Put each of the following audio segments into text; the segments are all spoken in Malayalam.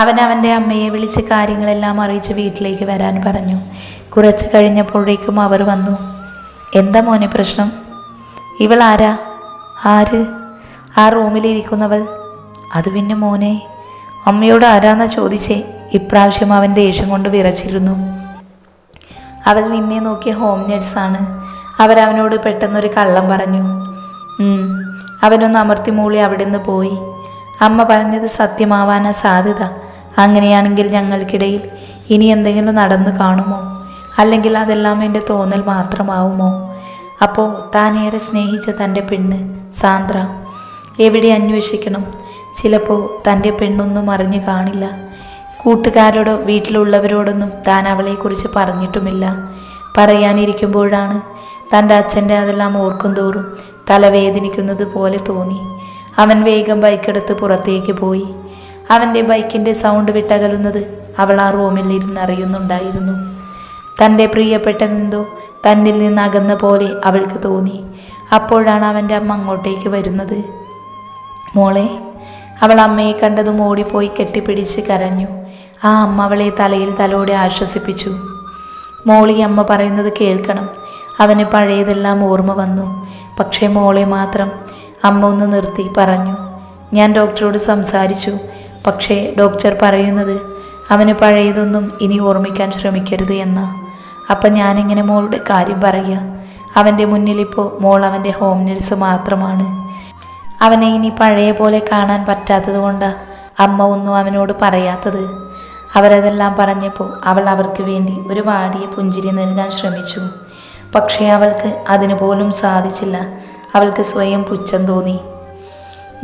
അവൻ അവന്റെ അമ്മയെ വിളിച്ച് കാര്യങ്ങളെല്ലാം അറിയിച്ച് വീട്ടിലേക്ക് വരാൻ പറഞ്ഞു. കുറച്ച് കഴിഞ്ഞപ്പോഴേക്കും അവർ വന്നു. എന്താ മോനെ പ്രശ്നം? ഇവൾ ആരാ? ആര്? ആ റൂമിലിരിക്കുന്നവൾ? അത് പിന്നെ മോനെ. അമ്മയോട് ആരാന്നാ ചോദിച്ചേ? ഇപ്രാവശ്യം അവൻ ദേഷ്യം കൊണ്ട് വിറച്ചിരുന്നു. അവൾ നിന്നെ നോക്കിയ ഹോം നേഴ്സാണ് അവരവനോട് പെട്ടെന്നൊരു കള്ളം പറഞ്ഞു. അവനൊന്ന് അമർത്തി മൂളി അവിടെ നിന്ന് പോയി. അമ്മ പറഞ്ഞത് സത്യമാവാനാ സാധ്യത. അങ്ങനെയാണെങ്കിൽ ഞങ്ങൾക്കിടയിൽ ഇനി എന്തെങ്കിലും നടന്നു കാണുമോ? അല്ലെങ്കിൽ അതെല്ലാം എന്റെ തോന്നൽ മാത്രമാവുമോ? അപ്പോൾ താനേറെ സ്നേഹിച്ച തന്റെ പെണ്ണ് സാന്ദ്ര എവിടെ അന്വേഷിക്കണം? ചിലപ്പോൾ തന്റെ പെണ്ണൊന്നും അറിഞ്ഞു കാണില്ല. കൂട്ടുകാരോടോ വീട്ടിലുള്ളവരോടൊന്നും താൻ അവളെക്കുറിച്ച് പറഞ്ഞിട്ടുമില്ല. പറയാനിരിക്കുമ്പോഴാണ് തന്റെ അച്ഛന്റെ അതെല്ലാം ഓർക്കും തോറും തലവേദനിക്കുന്നത് പോലെ തോന്നി. അവൻ വേഗം ബൈക്കെടുത്ത് പുറത്തേക്ക് പോയി. അവന്റെ ബൈക്കിന്റെ സൗണ്ട് വിട്ടകലുന്നത് അവൾ ആ റൂമിൽ ഇരുന്ന് അറിയുന്നുണ്ടായിരുന്നു. തന്റെ പ്രിയപ്പെട്ടതെന്തോ തന്നിൽ നിന്ന് അകന്ന പോലെ അവൾക്ക് തോന്നി. അപ്പോഴാണ് അവന്റെ അമ്മ അങ്ങോട്ടേക്ക് വരുന്നത്. മോളെ അവൾ അമ്മയെ കണ്ടതും ഓടിപ്പോയി കെട്ടിപ്പിടിച്ച് കരഞ്ഞു. ആ അമ്മ അവളെ തലയിൽ തലോടെ ആശ്വസിപ്പിച്ചു. മോളി അമ്മ പറയുന്നത് കേൾക്കണം. അവന് പഴയതെല്ലാം ഓർമ്മ വന്നു. പക്ഷേ മോളെ മാത്രം അമ്മ ഒന്ന് നിർത്തി പറഞ്ഞു. ഞാൻ ഡോക്ടറോട് സംസാരിച്ചു. പക്ഷേ ഡോക്ടർ പറയുന്നത് അവന് പഴയതൊന്നും ഇനി ഓർമ്മിക്കാൻ ശ്രമിക്കരുത് എന്നാ. അപ്പം ഞാനിങ്ങനെ മോളുടെ കാര്യം പറയുക. അവന്റെ മുന്നിലിപ്പോൾ മോൾ അവന്റെ ഹോം നഴ്സ് മാത്രമാണ്. അവനെ ഇനി പഴയ പോലെ കാണാൻ പറ്റാത്തത് കൊണ്ടാണ് അമ്മ ഒന്നും അവനോട് പറയാത്തത്. അവരതെല്ലാം പറഞ്ഞപ്പോൾ അവൾ അവർക്ക് വേണ്ടി ഒരു വാടിയ പുഞ്ചിരി നൽകാൻ ശ്രമിച്ചു. പക്ഷേ അവൾക്ക് അതിനു പോലും സാധിച്ചില്ല. അവൾക്ക് സ്വയം പുച്ഛം തോന്നി.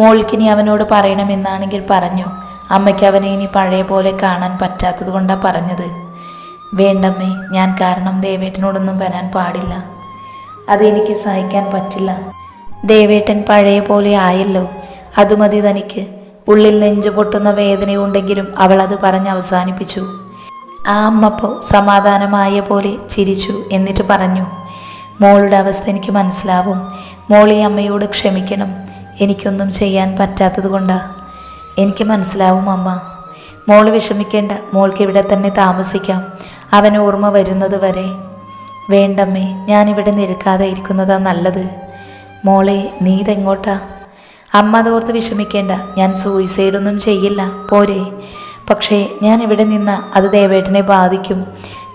മോൾക്കിനി അവനോട് പറയണമെന്നാണെങ്കിൽ പറഞ്ഞു. അമ്മയ്ക്ക് അവനെ ഇനി പഴയ പോലെ കാണാൻ പറ്റാത്തത് കൊണ്ടാണ് പറഞ്ഞത്. വേണ്ടമ്മേ ഞാൻ കാരണം ദേവേട്ടനോടൊന്നും വരാൻ പാടില്ല. അതെനിക്ക് സഹിക്കാൻ പറ്റില്ല. ദേവേട്ടൻ പഴയ പോലെ ആയല്ലോ. അത് മതി തനിക്ക്. ഉള്ളിൽ നെഞ്ചു പൊട്ടുന്ന വേദനയുണ്ടെങ്കിലും അവൾ അത് പറഞ്ഞ് അവസാനിപ്പിച്ചു. ആ അമ്മപ്പോ സമാധാനമായ പോലെ ചിരിച്ചു എന്നിട്ട് പറഞ്ഞു മോളുടെ അവസ്ഥ എനിക്ക് മനസ്സിലാവും. മോളീ അമ്മയോട് ക്ഷമിക്കണം. എനിക്കൊന്നും ചെയ്യാൻ പറ്റാത്തത് കൊണ്ടാ. എനിക്ക് മനസ്സിലാവും അമ്മ. മോൾ വിഷമിക്കേണ്ട. മോൾക്ക് ഇവിടെ തന്നെ താമസിക്കാം. അവൻ ഓർമ്മ വരുന്നത് വരെ. വേണ്ടമ്മേ ഞാനിവിടെ നിൽക്കാതെ ഇരിക്കുന്നതാ നല്ലത്. മോളെ നീ ഇതെങ്ങോട്ടാ? അമ്മ അതോർത്ത് വിഷമിക്കേണ്ട. ഞാൻ സൂയിസൈഡൊന്നും ചെയ്യില്ല. പോരെ. പക്ഷേ ഞാൻ ഇവിടെ നിന്ന അത് ദേവേട്ടനെ ബാധിക്കും.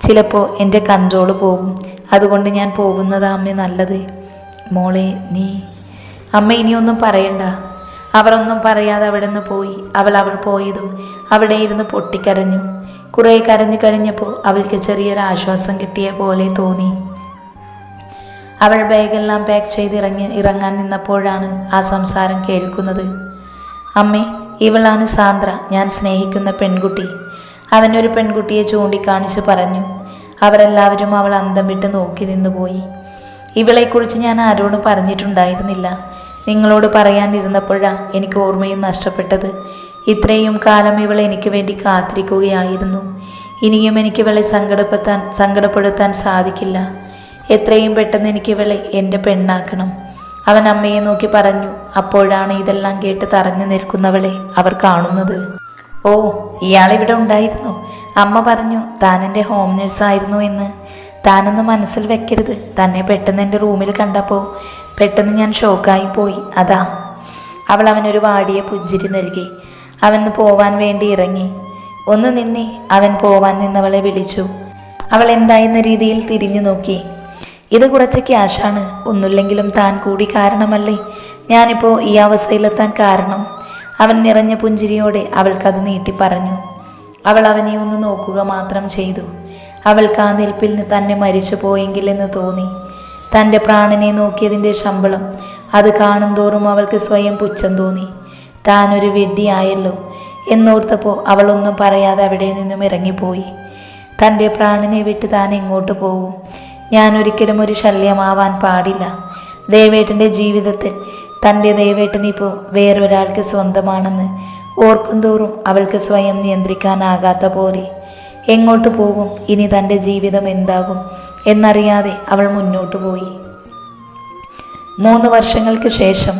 ചിലപ്പോൾ എന്റെ കൺട്രോൾ പോകും. അതുകൊണ്ട് ഞാൻ പോകുന്നതാ അമ്മ നല്ലത്. മോളെ നീ. അമ്മ ഇനിയൊന്നും പറയണ്ട. അവരൊന്നും പറയാതെ അവിടെ നിന്ന് പോയി. അവൾ അവൾ പോയതും അവിടെ ഇരുന്ന് പൊട്ടിക്കരഞ്ഞു. കുറെ കരഞ്ഞു കഴിഞ്ഞപ്പോൾ അവൾക്ക് ചെറിയൊരു ആശ്വാസം കിട്ടിയ പോലെ തോന്നി. അവൾ ബാഗെല്ലാം പാക്ക് ചെയ്ത് ഇറങ്ങി ഇറങ്ങാൻ നിന്നപ്പോഴാണ് ആ സംസാരം കേൾക്കുന്നത്. അമ്മേ ഇവളാണ് സാന്ദ്ര. ഞാൻ സ്നേഹിക്കുന്ന പെൺകുട്ടി. അവനൊരു പെൺകുട്ടിയെ ചൂണ്ടിക്കാണിച്ച് പറഞ്ഞു. അവരെല്ലാവരും അവൾ അന്തം വിട്ട് നോക്കി നിന്നുപോയി. ഇവളെക്കുറിച്ച് ഞാൻ ആരോടും പറഞ്ഞിട്ടുണ്ടായിരുന്നില്ല. നിങ്ങളോട് പറയാനിരുന്നപ്പോഴാ എനിക്ക് ഓർമ്മയും നഷ്ടപ്പെട്ടത്. ഇത്രയും കാലം ഇവൾ എനിക്ക് വേണ്ടി കാത്തിരിക്കുകയായിരുന്നു. ഇനിയും എനിക്ക് ഇവളെ സങ്കടപ്പെടുത്താൻ സങ്കടപ്പെടുത്താൻ സാധിക്കില്ല. എത്രയും പെട്ടെന്ന് എനിക്ക് ഇവളെ എന്റെ പെണ്ണാക്കണം. അവൻ അമ്മയെ നോക്കി പറഞ്ഞു അപ്പോഴാണ് ഇതെല്ലാം കേട്ട് തറഞ്ഞു നിൽക്കുന്നവളെ അവർ കാണുന്നത്. ഓ ഇയാളിവിടെ ഉണ്ടായിരുന്നു. അമ്മ പറഞ്ഞു താൻ എന്റെ ഹോം നഴ്സായിരുന്നു എന്ന്. താനൊന്നും മനസ്സിൽ വെക്കരുത്. തന്നെ പെട്ടെന്ന് എന്റെ റൂമിൽ കണ്ടപ്പോൾ പെട്ടെന്ന് ഞാൻ ഷോക്കായി പോയി. അതാ. അവൾ അവനൊരു വാടിയ പുഞ്ചിരി നൽകി. അവൻ പോവാൻ വേണ്ടി ഇറങ്ങി. ഒന്ന് നിന്നി. അവൻ പോവാൻ നിന്നവളെ വിളിച്ചു. അവൾ എന്തായെന്ന രീതിയിൽ തിരിഞ്ഞു നോക്കി. ഇത് കുറച്ച് ക്യാഷാണ്. ഒന്നുമില്ലെങ്കിലും താൻ കൂടി കാരണമല്ലേ? ഞാനിപ്പോൾ ഈ അവസ്ഥയിലെത്താൻ കാരണം. അവൻ നിറഞ്ഞ പുഞ്ചിരിയോടെ അവൾക്കത് നീട്ടി പറഞ്ഞു. അവൾ അവനെ ഒന്ന് നോക്കുക മാത്രം ചെയ്തു. അവൾക്ക് ആ നിൽപ്പിൽ തന്നെ മരിച്ചു പോയെങ്കിലെന്ന് തോന്നി. തന്റെ പ്രാണനെ നോക്കിയതിന്റെ ശമ്പളം. അത് കാണും തോറും അവൾക്ക് സ്വയം പുച്ഛം തോന്നി. താനൊരു വെഡ്ഡിയായല്ലോ എന്നോർത്തപ്പോൾ അവളൊന്നും പറയാതെ അവിടെ നിന്നും ഇറങ്ങിപ്പോയി. തന്റെ പ്രാണനെ വിട്ട് താൻ എങ്ങോട്ട് പോകും? ഞാൻ ഒരിക്കലും ഒരു ശല്യമാവാൻ പാടില്ല. ദേവേട്ടന്റെ ജീവിതത്തിൽ തന്റെ ദേവേട്ടൻ ഇപ്പോൾ വേറൊരാൾക്ക് സ്വന്തമാണെന്ന് ഓർക്കും തോറും അവൾക്ക് സ്വയം നിയന്ത്രിക്കാനാകാത്ത പോലെ. എങ്ങോട്ട് പോകും? ഇനി തന്റെ ജീവിതം എന്താകും? എന്നറിയാതെ അവൾ മുന്നോട്ടു പോയി. മൂന്ന് വർഷങ്ങൾക്ക് ശേഷം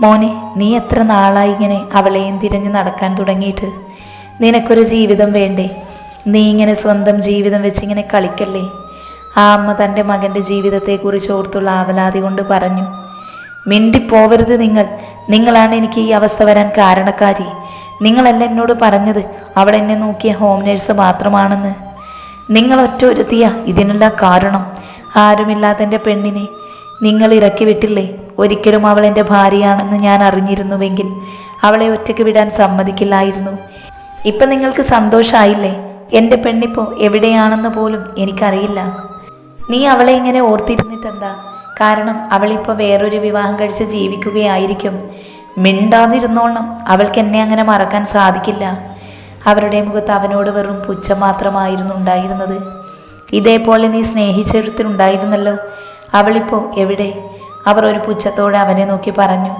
മോനെ നീ എത്ര നാളായി ഇങ്ങനെ അവളെയും തിരഞ്ഞു നടക്കാൻ തുടങ്ങിയിട്ട്? നിനക്കൊരു ജീവിതം വേണ്ടേ? നീ ഇങ്ങനെ സ്വന്തം ജീവിതം വെച്ചിങ്ങനെ കളിക്കല്ലേ? ആ അമ്മ തന്റെ മകന്റെ ജീവിതത്തെക്കുറിച്ച് ഓർത്തുള്ള ആവലാതി കൊണ്ട് പറഞ്ഞു മിണ്ടിപ്പോവരുത് നിങ്ങൾ. നിങ്ങളാണ് എനിക്ക് ഈ അവസ്ഥ വരാൻ കാരണക്കാരി. നിങ്ങളല്ല എന്നോട് പറഞ്ഞത്. അവൾ എന്നെ നോക്കിയ ഹോം നേഴ്സ് മാത്രമാണെന്ന്. നിങ്ങൾ ഒറ്റ ഒരുത്തിയ ഇതിനെല്ലാം കാരണം. ആരുമില്ലാത്ത പെണ്ണിനെ നിങ്ങൾ ഇറക്കി വിട്ടില്ലേ? ഒരിക്കലും അവൾ എന്റെ ഭാര്യയാണെന്ന് ഞാൻ അറിഞ്ഞിരുന്നുവെങ്കിൽ അവളെ ഒറ്റയ്ക്ക് വിടാൻ സമ്മതിക്കില്ലായിരുന്നു. ഇപ്പം നിങ്ങൾക്ക് സന്തോഷമായില്ലേ എന്റെ പെണ്ണിപ്പോൾ എവിടെയാണെന്ന് പോലും എനിക്കറിയില്ല. നീ അവളെ ഇങ്ങനെ ഓർത്തിരുന്നിട്ടെന്താ? കാരണം അവളിപ്പോൾ വേറൊരു വിവാഹം കഴിച്ച് ജീവിക്കുകയായിരിക്കും. മിണ്ടാതിരുന്നോണം അവൾക്ക് എന്നെ അങ്ങനെ മറക്കാൻ സാധിക്കില്ല. അവരുടെ മുഖത്ത് അവനോട് വെറും പുച്ഛം മാത്രമായിരുന്നു ഉണ്ടായിരുന്നത്. ഇതേപോലെ നീ സ്നേഹിച്ചൊരുത്തിനുണ്ടായിരുന്നല്ലോ അവളിപ്പോൾ എവിടെ? അവർ ഒരു പുച്ഛത്തോടെ അവനെ നോക്കി പറഞ്ഞു.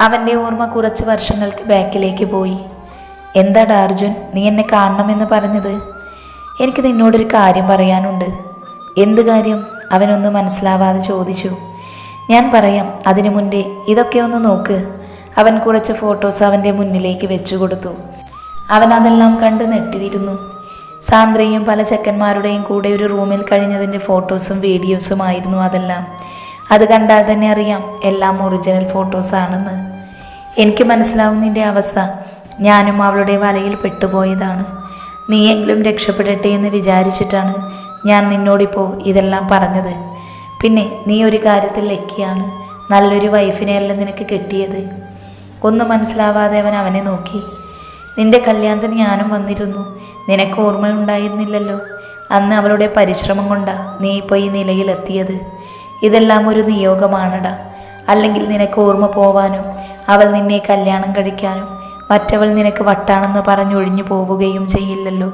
അവന്റെ ഓർമ്മ കുറച്ച് വർഷങ്ങൾക്ക് ബാക്കിലേക്ക് പോയി. എന്താടാ അർജുൻ നീ എന്നെ കാണണമെന്ന് പറഞ്ഞത്? എനിക്ക് നിന്നോടൊരു കാര്യം പറയാനുണ്ട്. എന്ത് കാര്യം? അവനൊന്നും മനസ്സിലാവാതെ ചോദിച്ചു. ഞാൻ പറയാം അതിനു മുൻപേ ഇതൊക്കെ ഒന്ന് നോക്ക്. അവൻ കുറച്ച് ഫോട്ടോസ് അവന്റെ മുന്നിലേക്ക് വെച്ചു കൊടുത്തു. അവൻ അതെല്ലാം കണ്ട് നെട്ടിയിരുന്നു സാന്ദ്രയും പല ചെക്കന്മാരുടെയും കൂടെ ഒരു റൂമിൽ കഴിഞ്ഞതിന്റെ ഫോട്ടോസും വീഡിയോസും ആയിരുന്നു അതെല്ലാം. അത് കണ്ടാൽ തന്നെ അറിയാം എല്ലാം ഒറിജിനൽ ഫോട്ടോസ് ആണെന്ന്. എനിക്ക് മനസ്സിലാവും നിന്റെ അവസ്ഥ. ഞാനും അവളുടെ വലയിൽ പെട്ടുപോയതാണ്. നീയെങ്കിലും രക്ഷപ്പെടട്ടെ എന്ന് വിചാരിച്ചിട്ടാണ് ഞാൻ നിന്നോടിപ്പോൾ ഇതെല്ലാം പറഞ്ഞത്. പിന്നെ നീ ഒരു കാര്യത്തിൽ ലക്കിയാണ്. നല്ലൊരു വൈഫിനെയല്ല നിനക്ക് കിട്ടിയത്. ഒന്നും മനസ്സിലാവാതെ അവൻ അവനെ നോക്കി. നിന്റെ കല്യാണത്തിന് ഞാനും വന്നിരുന്നു. നിനക്ക് ഓർമ്മയുണ്ടായിരുന്നില്ലല്ലോ? അന്ന് അവളുടെ പരിശ്രമം കൊണ്ടാ നീ ഇപ്പോൾ ഈ നിലയിലെത്തിയത്. ഇതെല്ലാം ഒരു നിയോഗമാണടാ. അല്ലെങ്കിൽ നിനക്ക് ഓർമ്മ പോവാനും അവൾ നിന്നെ കല്യാണം കഴിക്കാനും മറ്റവൾ നിനക്ക് വട്ടാണെന്ന് പറഞ്ഞൊഴിഞ്ഞു പോവുകയും ചെയ്യില്ലല്ലോ.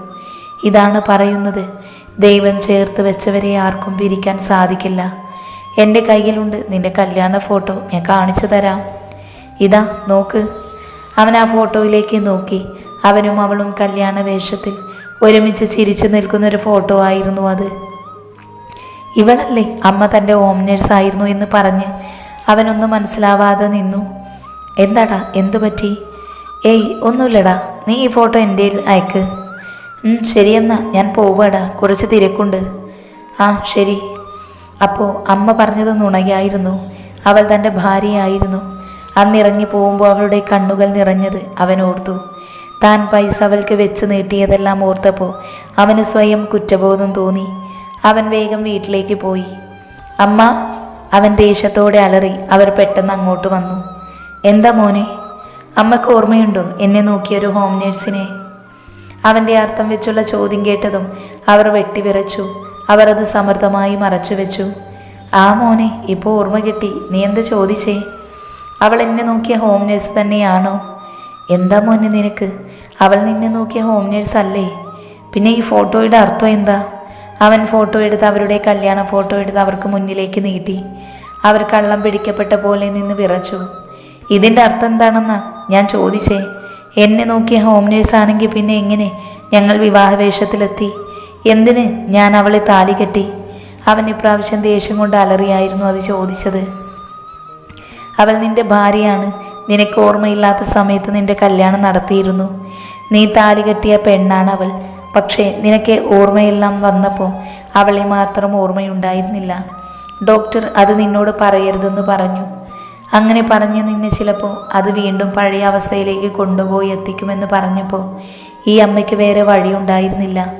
ഇതാണ് പറയുന്നത്. ദൈവം ചേർത്ത് വെച്ചവരെ ആർക്കും പിരിക്കാൻ സാധിക്കില്ല. എന്റെ കയ്യിലുണ്ട് നിന്റെ കല്യാണ ഫോട്ടോ. ഞാൻ കാണിച്ചു തരാം. ഇതാ നോക്ക്. അവൻ ആ ഫോട്ടോയിലേക്ക് നോക്കി. അവനും അവളും കല്യാണ വേഷത്തിൽ ഒരുമിച്ച് ചിരിച്ചു നിൽക്കുന്ന ഒരു ഫോട്ടോ ആയിരുന്നു അത്. ഇവളല്ലേ അമ്മ തന്റെ ഹോം നേഴ്സ് ആയിരുന്നു എന്ന് പറഞ്ഞ് അവനൊന്നും മനസ്സിലാവാതെ നിന്നു. എന്താടാ എന്തു പറ്റി? ഏയ് ഒന്നുമില്ലടാ നീ ഈ ഫോട്ടോ എന്റെ അയക്ക്. ശരിയെന്നാ ഞാൻ പോവാടാ കുറച്ച് തിരക്കുണ്ട്. ആ ശരി. അപ്പോൾ അമ്മ പറഞ്ഞത് നുണയായിരുന്നു. അവൾ തന്റെ ഭാര്യയായിരുന്നു. അന്നിറങ്ങി പോകുമ്പോൾ അവളുടെ കണ്ണുകൾ നിറഞ്ഞത് അവൻ ഓർത്തു. താൻ പൈസ അവൾക്ക് വെച്ച് നീട്ടിയതെല്ലാം ഓർത്തപ്പോൾ അവന് സ്വയം കുറ്റബോധം തോന്നി. അവൻ വേഗം വീട്ടിലേക്ക് പോയി. അമ്മ അവൻ ദേഷ്യത്തോടെ അലറി അവർ പെട്ടെന്ന് അങ്ങോട്ട് വന്നു. എന്താ മോനെ അമ്മയ്ക്ക് ഓർമ്മയുണ്ടോ എന്നെ നോക്കിയൊരു ഹോം നേഴ്സിനെ? അവന്റെ അർത്ഥം വെച്ചുള്ള ചോദ്യം കേട്ടതും അവർ വെട്ടിവിറച്ചു അവർ അത് സമർത്ഥമായി മറച്ചു വെച്ചു. ആ മോനെ ഇപ്പോൾ ഓർമ്മ കിട്ടി. നീ എന്ത് ചോദിച്ചേ? അവൾ എന്നെ നോക്കിയ ഹോം നേഴ്സ് തന്നെയാണോ? എന്താ മോനെ നിനക്ക്? അവൾ നിന്നെ നോക്കിയ ഹോം നേഴ്സ് അല്ലേ? പിന്നെ ഈ ഫോട്ടോയുടെ അർത്ഥം എന്താ? അവൻ ഫോട്ടോ എടുത്ത് അവരുടെ കല്യാണ ഫോട്ടോ എടുത്ത് അവർക്ക് മുന്നിലേക്ക് നീട്ടി. അവർ കള്ളം പിടിക്കപ്പെട്ട പോലെ നിന്ന് വിറച്ചു. ഇതിന്റെ അർത്ഥം എന്താണെന്നാ? ഞാൻ ചോദിച്ചേ. എന്നെ നോക്കിയ ഹോം നേഴ്സ് ആണെങ്കിൽ പിന്നെ എങ്ങനെ ഞങ്ങൾ വിവാഹ വേഷത്തിലെത്തി എന്തിന് ഞാൻ അവളെ താലി കെട്ടി? അവൻ ഇപ്രാവശ്യം ദേഷ്യം കൊണ്ട് അലറിയായിരുന്നു അത് ചോദിച്ചത്. അവൾ നിന്റെ ഭാര്യയാണ്. നിനക്ക് ഓർമ്മയില്ലാത്ത സമയത്ത് നിന്റെ കല്യാണം നടത്തിയിരുന്നു. നീ താലി കെട്ടിയ പെണ്ണാണ് അവൾ. പക്ഷേ നിനക്ക് ഓർമ്മയെല്ലാം വന്നപ്പോൾ അവളെ മാത്രം ഓർമ്മയുണ്ടായിരുന്നില്ല. ഡോക്ടർ അത് നിന്നോട് പറയരുതെന്ന് പറഞ്ഞു. അങ്ങനെ പറഞ്ഞ് നിന്നെ ചിലപ്പോൾ അത് വീണ്ടും പഴയ അവസ്ഥയിലേക്ക് കൊണ്ടുപോയി എത്തിക്കുമെന്ന് പറഞ്ഞപ്പോൾ ഈ അമ്മയ്ക്ക് വേറെ വഴിയുണ്ടായിരുന്നില്ല.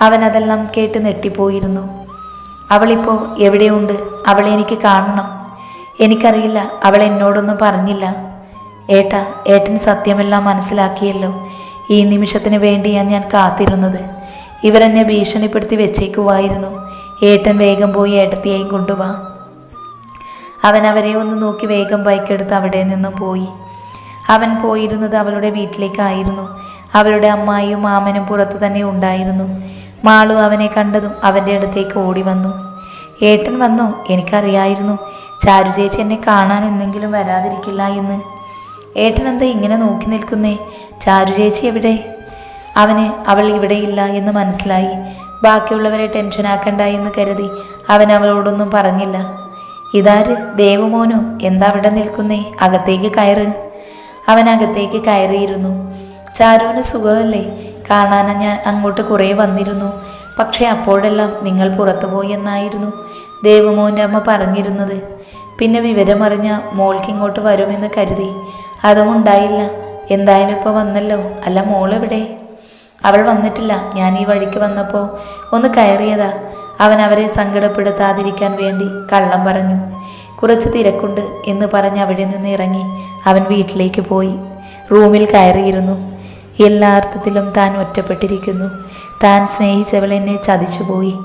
അവൻ അതെല്ലാം കേട്ട് നെട്ടിപ്പോയിരുന്നു അവളിപ്പോൾ എവിടെയുണ്ട്? അവളെ എനിക്ക് കാണണം. എനിക്കറിയില്ല അവൾ എന്നോടൊന്നും പറഞ്ഞില്ല. ഏട്ടാ ഏട്ടൻ സത്യമെല്ലാം മനസ്സിലാക്കിയല്ലോ. ഈ നിമിഷത്തിന് വേണ്ടിയാണ് ഞാൻ കാത്തിരുന്നത്. ഇവരെന്നെ ഭീഷണിപ്പെടുത്തി വെച്ചേക്കുവായിരുന്നു. ഏട്ടൻ വേഗം പോയി ഏട്ടത്തിയെയും കൊണ്ടുവാ. അവൻ അവരെ ഒന്ന് നോക്കി വേഗം ബൈക്കെടുത്ത് അവിടെ നിന്നും പോയി. അവൻ പോയിരുന്നത് അവളുടെ വീട്ടിലേക്കായിരുന്നു. അവളുടെ അമ്മായിയും മാമനും പുറത്ത് തന്നെ ഉണ്ടായിരുന്നു. മാളു അവനെ കണ്ടതും അവന്റെ അടുത്തേക്ക് ഓടി വന്നു. ഏട്ടൻ വന്നോ? എനിക്കറിയായിരുന്നു. ചാരു ചേച്ചി എന്നെ കാണാൻ എന്തെങ്കിലും വരാതിരിക്കില്ല എന്ന്. ഏട്ടൻ എന്താ ഇങ്ങനെ നോക്കി നിൽക്കുന്നേ? ചാരു ചേച്ചി എവിടെ? അവന് അവൾ ഇവിടെയില്ല എന്ന് മനസ്സിലായി. ബാക്കിയുള്ളവരെ ടെൻഷനാക്കണ്ട എന്ന് കരുതി അവൻ അവളോടൊന്നും പറഞ്ഞില്ല. ഇതാര്? ദേവമോനോ? എന്താ അവിടെ നിൽക്കുന്നേ? അകത്തേക്ക് കയറ്. അവൻ അകത്തേക്ക് കയറിയിരുന്നു. ചാരുവിന് സുഖമല്ലേ? കാണാൻ ഞാൻ അങ്ങോട്ട് കുറേ വന്നിരുന്നു. പക്ഷേ അപ്പോഴെല്ലാം നിങ്ങൾ പുറത്തുപോയി എന്നായിരുന്നു. ദേവമോന്റെ അമ്മ പറഞ്ഞിരുന്നത്? പിന്നെ വിവരമറിഞ്ഞ മോൾക്ക് ഇങ്ങോട്ട് വരുമെന്ന് കരുതി. അതും ഉണ്ടായില്ല. എന്തായാലും ഇപ്പോൾ വന്നല്ലോ. അല്ല മോളെവിടെ? അവൾ വന്നിട്ടില്ല. ഞാൻ ഈ വഴിക്ക് വന്നപ്പോൾ ഒന്ന് കയറിയതാ. അവൻ അവരെ സങ്കടപ്പെടുത്താതിരിക്കാൻ വേണ്ടി കള്ളം പറഞ്ഞു. കുറച്ച് തിരക്കുണ്ട് എന്ന് പറഞ്ഞ് അവിടെ നിന്ന് ഇറങ്ങി അവൻ വീട്ടിലേക്ക് പോയി. റൂമിൽ കയറിയിരുന്നു. എല്ലാ അർത്ഥത്തിലും താൻ ഒറ്റപ്പെട്ടിരിക്കുന്നു. താൻ സ്നേഹിച്ചവൾ എന്നെ ചതിച്ചുപോയി.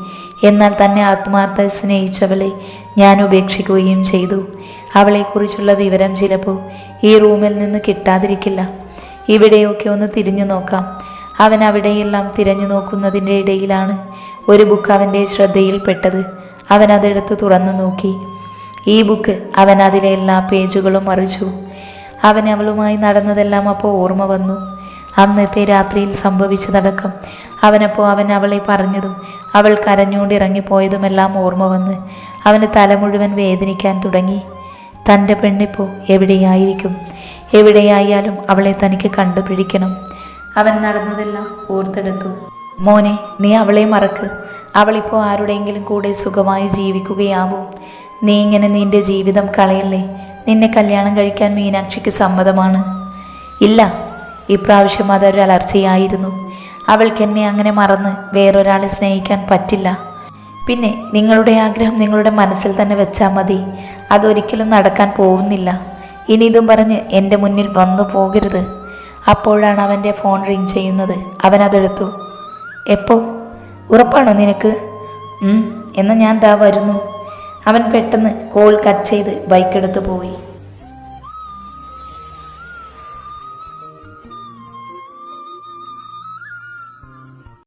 എന്നാൽ തന്നെ ആത്മാർത്ഥ സ്നേഹിച്ചവളെ ഞാൻ ഉപേക്ഷിക്കുകയും ചെയ്തു. അവളെക്കുറിച്ചുള്ള വിവരം ചിലപ്പോൾ ഈ റൂമിൽ നിന്ന് കിട്ടാതിരിക്കില്ല. ഇവിടെയൊക്കെ ഒന്ന് തിരിഞ്ഞു നോക്കാം. അവൻ അവിടെയെല്ലാം തിരഞ്ഞു നോക്കുന്നതിന്റെ ഇടയിലാണ് ഒരു ബുക്ക് അവന്റെ ശ്രദ്ധയിൽപ്പെട്ടത്. അവൻ അതെടുത്ത് തുറന്നു നോക്കി. ഈ ബുക്ക് അവൻ അതിലെ എല്ലാ പേജുകളും മറിച്ചു. അവൻ അവളുമായി നടന്നതെല്ലാം അപ്പോൾ ഓർമ്മ വന്നു. അന്നത്തെ രാത്രിയിൽ സംഭവിച്ചതടക്കം. അവനപ്പോൾ അവൻ അവളെ പറഞ്ഞതും അവൾ കരഞ്ഞുകൊണ്ട് ഇറങ്ങിപ്പോയതുമെല്ലാം ഓർമ്മ വന്ന് അവന് തല മുഴുവൻ വേദനിക്കാൻ തുടങ്ങി. തന്റെ പെണ്ണിപ്പോൾ എവിടെയായിരിക്കും? എവിടെയായാലും അവളെ തനിക്ക് കണ്ടുപിടിക്കണം. അവൻ നടന്നതെല്ലാം ഓർത്തെടുത്തു. മോനെ നീ അവളെ മറക്ക്. അവളിപ്പോൾ ആരുടെയെങ്കിലും കൂടെ സുഖമായി ജീവിക്കുകയാവും. നീ ഇങ്ങനെ നിന്റെ ജീവിതം കളയല്ലേ? നിന്നെ കല്യാണം കഴിക്കാൻ മീനാക്ഷിക്ക് സമ്മതമാണ്. ഇല്ല ഇപ്രാവശ്യം അതൊരു അലർച്ചയായിരുന്നു. അവൾക്ക് എന്നെ അങ്ങനെ മറന്ന് വേറൊരാളെ സ്നേഹിക്കാൻ പറ്റില്ല. പിന്നെ നിങ്ങളുടെ ആഗ്രഹം നിങ്ങളുടെ മനസ്സിൽ തന്നെ വെച്ചാൽ മതി. അതൊരിക്കലും നടക്കാൻ പോകുന്നില്ല. ഇനി ഇതും പറഞ്ഞ് എന്റെ മുന്നിൽ വന്നു പോകരുത്. അപ്പോഴാണ് അവന്റെ ഫോൺ റിങ് ചെയ്യുന്നത്. അവൻ അതെടുത്തു. എപ്പോ? ഉറപ്പാണോ നിനക്ക്? എന്നാൽ എന്നാ ഞാൻ ദാ വരുന്നു. അവൻ പെട്ടെന്ന് കോൾ കട്ട് ചെയ്ത് ബൈക്കെടുത്ത് പോയി.